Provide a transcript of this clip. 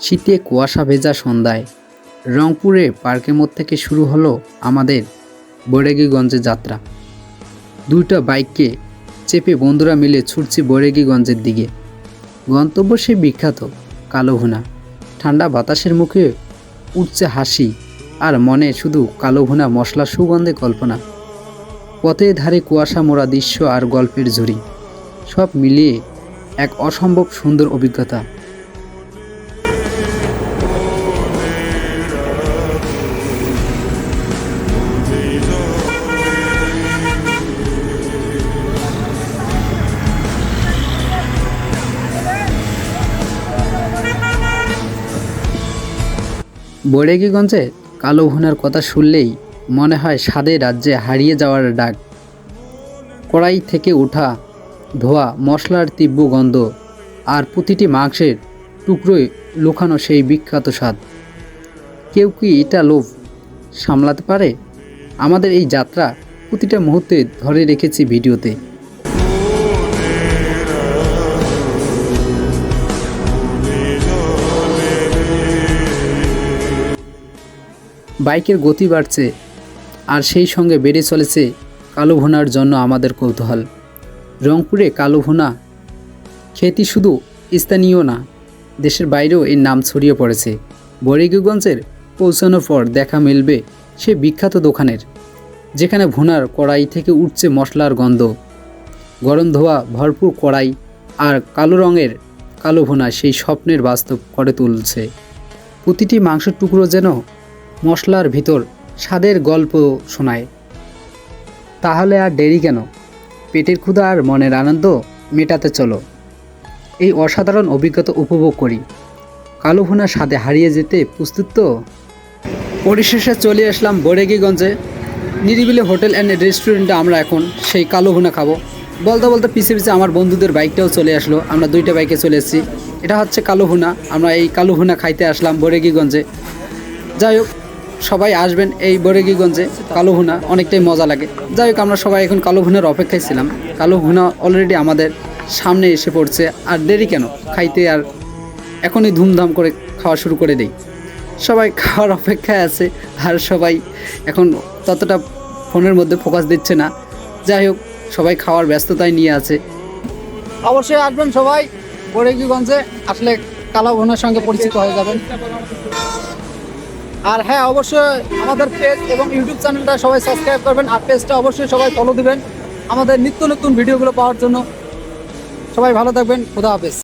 শীতে কুয়াশা ভেজা সন্ধ্যায় রংপুরে পার্কের মধ্যে থেকে শুরু হলো আমাদের বৈরাগীগঞ্জে যাত্রা। দুইটা বাইককে চেপে বন্ধুরা মিলে ছুটছি বৈরাগীগঞ্জের দিকে। গন্তব্য সে বিখ্যাত কালো ভুনা। ঠান্ডা বাতাসের মুখে উঠছে হাসি আর মনে শুধু কালো ভুনা মশলা সুগন্ধে কল্পনা। পথে ধারে কুয়াশা মোড়া দৃশ্য আর গল্পের ঝুড়ি। সব মিলিয়ে এক অসম্ভব সুন্দর অভিজ্ঞতা। বৈরাগীগঞ্জে কালো ভুনার কথা শুনলেই মনে হয় স্বাদের রাজ্যে হারিয়ে যাওয়ার ডাক। কড়াই থেকে ওঠা ধোয়া মশলার তীব্র গন্ধ আর প্রতিটি মাংসের টুকরোয় লুকানো সেই বিখ্যাত স্বাদ। কেউ কি এটা লোভ সামলাতে পারে? আমাদের এই যাত্রা প্রতিটা মুহূর্তে ধরে রেখেছি ভিডিওতে। বাইকের গতি বাড়ছে আর সেই সঙ্গে বেড়ে চলেছে কালো ভুনার জন্য আমাদের কৌতূহল। রংপুরে কালো ভুনা খেতি শুধু স্থানীয় না, দেশের বাইরেও এর নাম ছড়িয়ে পড়েছে। বরিগগঞ্জের পৌঁছানোর পর দেখা মিলবে সে বিখ্যাত দোকানের, যেখানে ভুনার কড়াই থেকে উঠছে মশলার গন্ধ। গরম ধোয়া, ভরপুর কড়াই আর কালো রঙের কালো ভুনা সেই স্বপ্নের বাস্তব করে তুলছে। প্রতিটি মাংসের টুকরো যেন মশলার ভিতর স্বাদের গল্প শোনায়। তাহলে আর দেরি কেন? পেটের ক্ষুধা আর মনের আনন্দ মেটাতে চলো। এই অসাধারণ অভিজ্ঞতা উপভোগ করি। কালো ভুনা স্বাদে হারিয়ে যেতে প্রস্তুত তো? পরিশেষে চলে আসলাম বরেগীগঞ্জে। নিরিবিলি হোটেল অ্যান্ড রেস্টুরেন্টে আমরা এখন সেই কালো ভুনা খাব। বলতে বলতে পিছে পিছে আমার বন্ধুদের বাইকটাও চলে আসলো। আমরা দুইটা বাইকে চলে এসেছি। এটা হচ্ছে কালো ভুনা। আমরা এই কালো ভুনা খাইতে আসলাম বরেগীগঞ্জে। যাই হোক সবাই আসবেন এই বরেগীগঞ্জে কালো ভুনা, অনেকটাই মজা লাগে। যাই হোক, আমরা সবাই এখন কালো ভুনার অপেক্ষায় ছিলাম। কালো ভুনা অলরেডি আমাদের সামনে এসে পড়ছে। আর দেরি কেন? খাইতে আর এখনই ধুমধাম করে খাওয়া শুরু করে দেই। সবাই খাওয়ার অপেক্ষায় আছে, আর সবাই এখন ততটা ফোনের মধ্যে ফোকাস দিচ্ছে না। যাই হোক, সবাই খাওয়ার ব্যস্ততায় নিয়ে আছে। অবশ্যই আসবেন সবাই। বরেগীগঞ্জে আসলে কালো ভুনার সঙ্গে পরিচিত হয়ে যাবেন। আর হ্যাঁ অবশ্যই আমাদের পেজ এবং ইউটিউব চ্যানেলটা সবাই সাবস্ক্রাইব করবেন, আর পেজটা অবশ্যই সবাই ফলো দিবেন আমাদের নিত্য নতুন ভিডিওগুলো পাওয়ার জন্য। সবাই ভালো থাকবেন, খুদা হাফেজ।